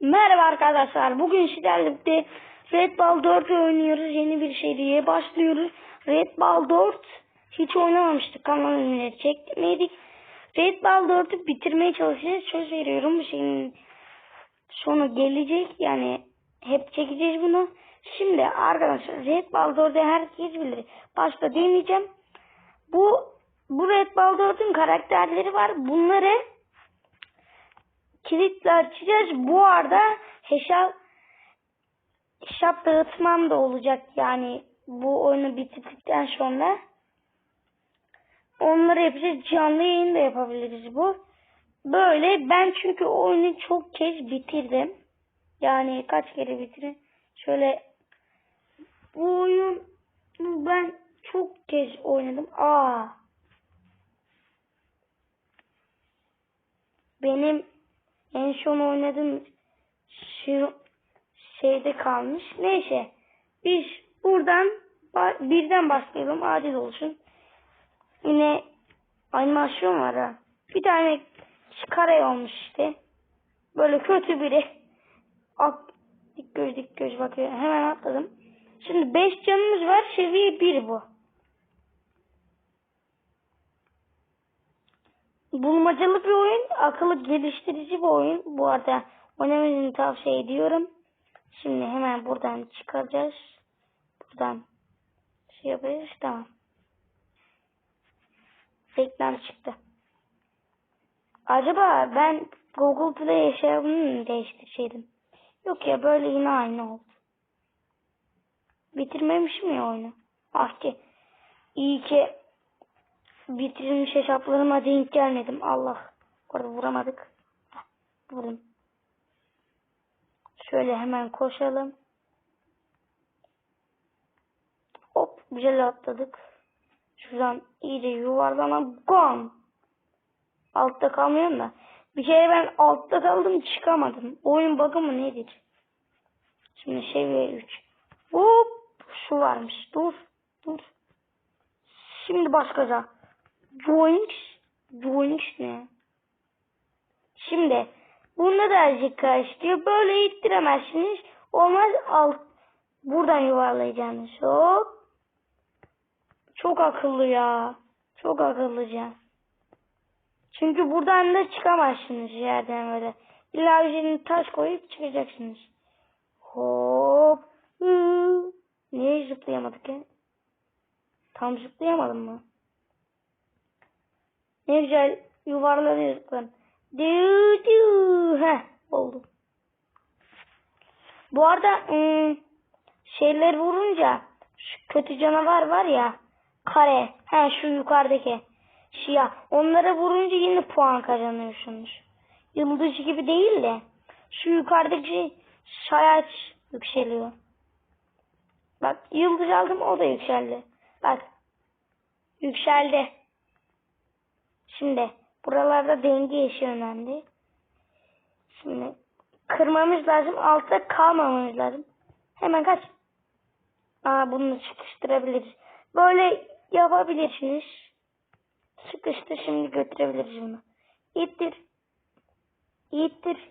Merhaba arkadaşlar. Bugün sizlerle birlikte Red Ball 4 oynuyoruz. Yeni bir seriye başlıyoruz. Red Ball 4 hiç oynamamıştık. Kanalını çekmedik. Red Ball 4'ü bitirmeye çalışacağız. Söz veriyorum bu şeyin sonu gelecek. Yani hep çekeceğiz bunu. Şimdi arkadaşlar Red Ball 4'ü herkes bilir. Başta deneyeceğim. Bu bu Red Ball 4'ün karakterleri var. Bunları kilitle açacağız. Bu arada hesap hesap dağıtmam da olacak yani bu oyunu bitirdikten sonra. Onları yapacağız. Canlı yayın da yapabiliriz bu. Böyle ben çünkü oyunu çok kez bitirdim. Yani kaç kere bitirdim. Şöyle bu oyun ben çok kez oynadım. Aa. Benim en son oynadığım şu şeyde kalmış. Neyse. Biz buradan birden başlayalım. Adil olsun. Yine animasyon var ha. Bir tane kare olmuş işte. Böyle kötü biri. At, dik göz dik göz bakıyor. Hemen atladım. Şimdi 5 canımız var. Seviye 1 bu. Bulmacalı bir oyun, akıllı geliştirici bir oyun. Bu arada oynamanızı tavsiye ediyorum. Şimdi hemen buradan çıkaracağız. Buradan şey yapacağız. Tamam. Reklam çıktı. Acaba ben Google Play hesabını mı değiştirseydim? Yok ya böyle yine aynı oldu. Bitirmemişim ya oyunu. Ah ki. İyi ki bitirilmiş hesaplarıma denk gelmedim. Allah. Orada vuramadık. Vurdum. Şöyle hemen koşalım. Hop güzel atladık. Şuradan iyice yuvarlanan gong. Altta kalmıyorum da. Bir kere ben altta kaldım çıkamadım. Oyun bug'ı mı nedir? Şimdi seviye 3. Hop şu varmış. Dur. Dur. Şimdi başkaca. Joinx. Joinx ne? Şimdi bunda da azıcık karıştırıyor. Böyle ittiremezsiniz. Olmaz alt. Buradan yuvarlayacaksınız. Hop. Çok akıllı ya. Çok akıllıca. Çünkü buradan da çıkamazsınız yerden böyle. İlla taş koyup çıkacaksınız. Hop. Hı. Niye zıplayamadık ya? Tam zıplayamadım mı? Ne güzel yuvarlanıyor zıplarım. Duu duu. Heh oldu. Bu arada ım, şeyler vurunca şu kötü canavar var ya kare. He şu yukarıdaki siyah. Onlara vurunca yine puan kazanıyorsunuz. Yıldız gibi değil de şu yukarıdaki sayaç yükseliyor. Bak yıldız aldım o da yükseldi. Bak yükseldi. Şimdi buralarda denge işi önemli. Şimdi kırmamız lazım. Altta kalmamamız lazım. Hemen kaç. Aa bunu sıkıştırabiliriz. Böyle yapabilirsiniz. Sıkıştır şimdi götürebiliriz bunu. İttir. İttir.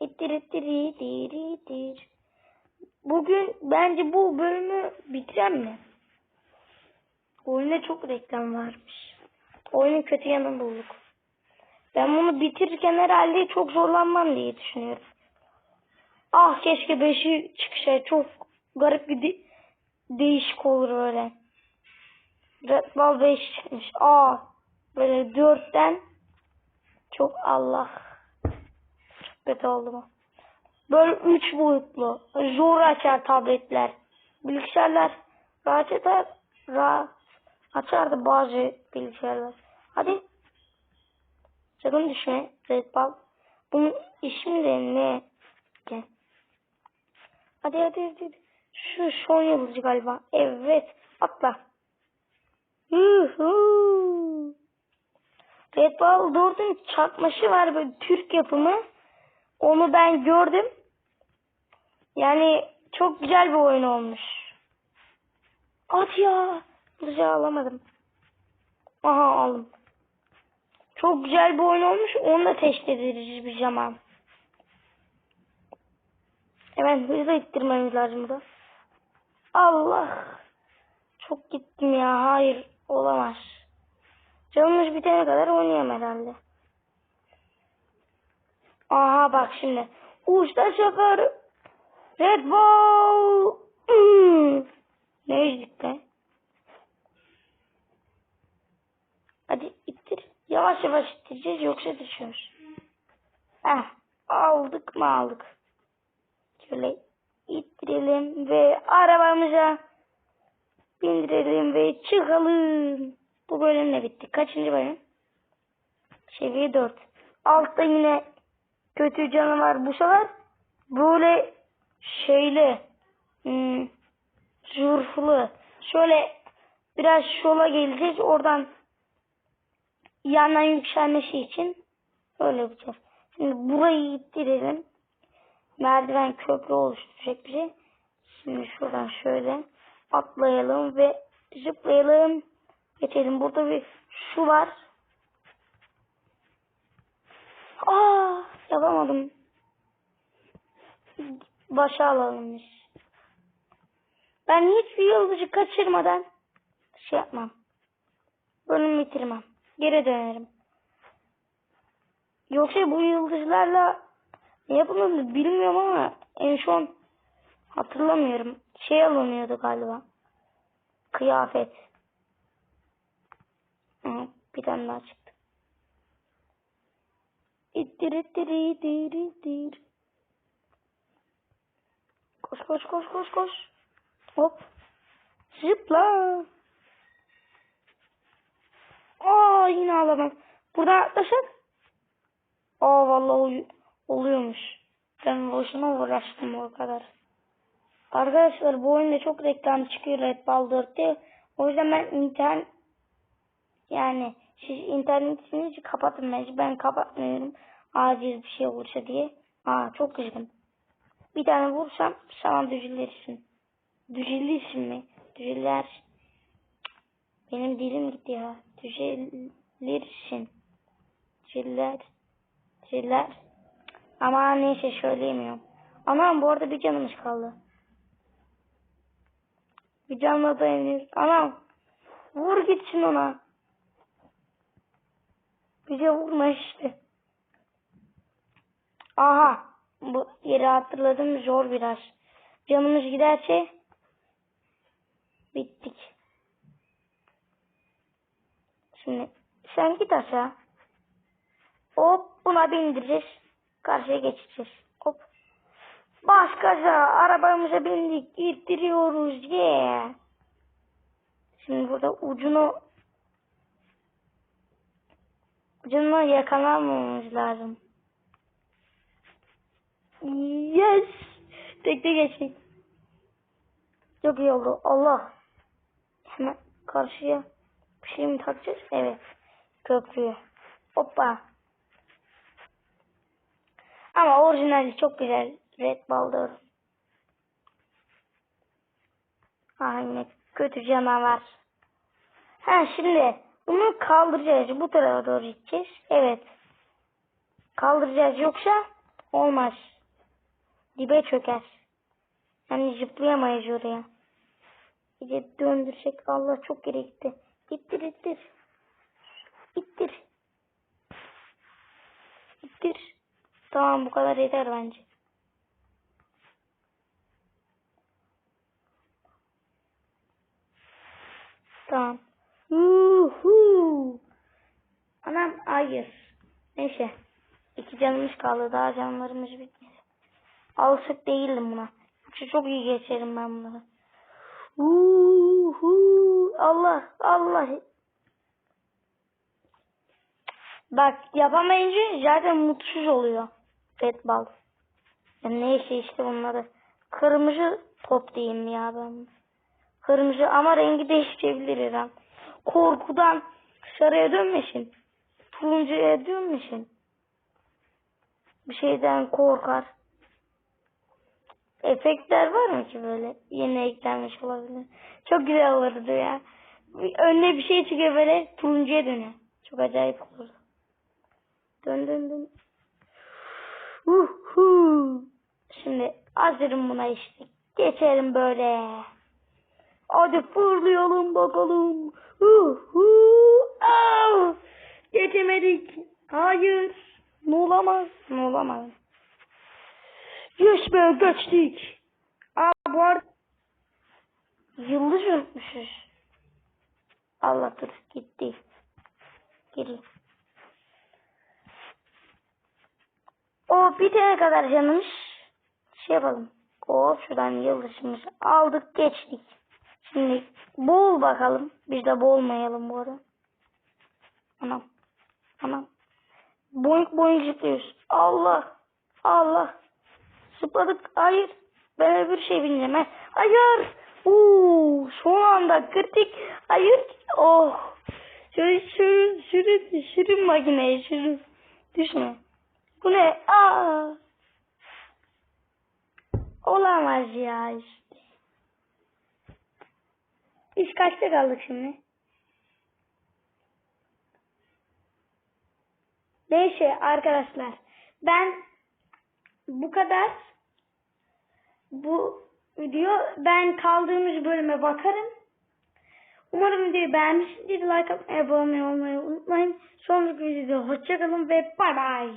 İttir ittir ittir ittir. Bugün bence bu bölümü bitiren mi? Oyunda çok reklam varmış. Oyunun kötü yanını bulduk. Ben bunu bitirirken herhalde çok zorlanmam diye düşünüyorum. Ah keşke 5'i çıksa çok garip bir de- değişik olur böyle. Red Bull 5 çıkmış. Aa böyle 4'ten çok Allah. Çok kötü oldu bu. Böyle 3 boyutlu. Zor açar tabletler. Bilgisayarlar rahat açar. Rahat açardı bazı bilgisayarlar. Hadi. Sakın düşme. Red Bull. Bunun ismi de ne? Gel. Hadi hadi hadi. Şu son yıldızı galiba. Evet. Atla. Yuhuu. Red Bull 4'ün çakması var böyle Türk yapımı. Onu ben gördüm. Yani çok güzel bir oyun olmuş. At ya. Yıldızı alamadım. Aha aldım. Çok güzel bir oyun olmuş. Onu da test ederiz bir zaman. Ben hızlı ittirmem lazım da. Allah. Çok gittim ya. Hayır. Olamaz. Canımız bitene kadar oynayayım herhalde. Aha bak şimdi. Uçta şoför. Red Bull. Hmm. Ne ezdik be? Hadi ittir. Yavaş yavaş ittireceğiz yoksa düşüyoruz. Heh. Aldık mı aldık. Şöyle ittirelim ve arabamıza bindirelim ve çıkalım. Bu bölümle bitti. Kaçıncı bölüm? Seviye 4. Altta yine kötü canavar bu sefer böyle şeyli hmm, zurflu şöyle biraz şola geleceğiz oradan yandan yükselmesi için öyle yapacağız. Şimdi burayı ittirelim. Merdiven köprü oluşturacak bir şey. Şimdi şuradan şöyle atlayalım ve zıplayalım. Geçelim. Burada bir şu var. Aa, yapamadım. Başa alalım biz. Ben hiçbir yıldızı kaçırmadan şey yapmam. Bölümü bitirmem. Geri dönerim. Yoksa bu yıldızlarla ne yapılır bilmiyorum ama en son hatırlamıyorum. Şey alınıyordu galiba. Kıyafet. Aha, bir tane daha çıktı. İttir ittir ittir ittir. Koş koş koş koş koş. Hop. Zıpla. Aa yine alamam. Burada atlasak. Aa vallahi uy- oluyormuş. Ben boşuna uğraştım o kadar. Arkadaşlar bu oyunda çok reklam çıkıyor Red Ball 4'te. O yüzden ben internet yani siz internetinizi kapatın bence. Ben kapatmıyorum. Acil bir şey olursa diye. Aa çok kızgın. Bir tane vursam sana düzülürsün. Düzülürsün mi? Düzüler. Benim dilim gitti ya. Düzülürsün. Düzüler. Düzüler. Ama neyse söyleyemiyorum. Anam bu arada bir canımız kaldı. Bir canla dayanıyoruz. Anam. Vur gitsin ona. Bize vurma işte. Aha. Bu yeri hatırladım zor biraz. Canımız giderse bittik. Şimdi sen git aşağı. Hop buna bindireceğiz. Karşıya geçeceğiz. Hop. Bas gaza. Arabamıza bindik. İttiriyoruz. Yeah. Şimdi burada ucunu ucunu yakalamamamız lazım. Yes. Tekte geçtik. Çok iyi oldu. Allah. Hemen karşıya bir şey mi takacağız? Evet. Köprüye. Hoppa. Ama orijinali çok güzel. Red Baldur. Ah yine kötü canavar. Ha şimdi bunu kaldıracağız. Bu tarafa doğru gideceğiz. Evet. Kaldıracağız yoksa olmaz. Dibe çöker. Yani zıplayamayız oraya. İyice döndürsek Allah çok geri gitti. İttir ittir. İttir. İttir. Tamam bu kadar yeter bence. Tamam. Uhu. Anam hayır. Neyse. İki canımız kaldı. Daha canlarımız bitmedi. Alışık değildim buna. Yoksa çok iyi geçerim ben bunları. Uhu. Allah Allah. Bak yapamayınca zaten mutsuz oluyor. Red Ball. Ya neyse işte bunları. Kırmızı top diyeyim ya ben. Kırmızı ama rengi değişebilir her an. Korkudan sarıya dönmesin. Turuncuya dönmesin. Bir şeyden korkar. Efektler var mı ki böyle? Yeni eklenmiş olabilir. Çok güzel olurdu ya. Önüne bir şey çıkıyor böyle turuncuya dönüyor. Çok acayip olurdu. Dön dön dön. Uhu. Şimdi Hazırım buna işte. Geçelim böyle. Hadi fırlayalım bakalım. Hu hu. Av. Geçemedik. Hayır. Ne olamaz. Ne olamaz. Yes be geçtik. Aa bu arada yıldız unutmuşuz. Allah dur gitti. Geri. O bitene kadar canımız şey yapalım. O şuradan yıldızımızı aldık geçtik. Şimdi boğul bakalım. Biz de boğulmayalım bu arada. Anam. Anam. Boink boink zıplıyoruz. Allah. Allah. Zıpladık. Hayır. Ben öbür şey bineceğim. he. Hayır. Oo, son anda kırdık. Hayır. Oh. Şöyle şirin, şirin, şirin makine. Şirin. Düşme. Bu ne? Aa. Olamaz ya işte. Biz kaçta kaldık şimdi? Neyse arkadaşlar. Ben bu kadar bu video ben kaldığımız bölüme bakarım. Umarım videoyu beğenmişsinizdir. Like atmayı, abone olmayı unutmayın. Sonraki videoda hoşçakalın ve bay bay.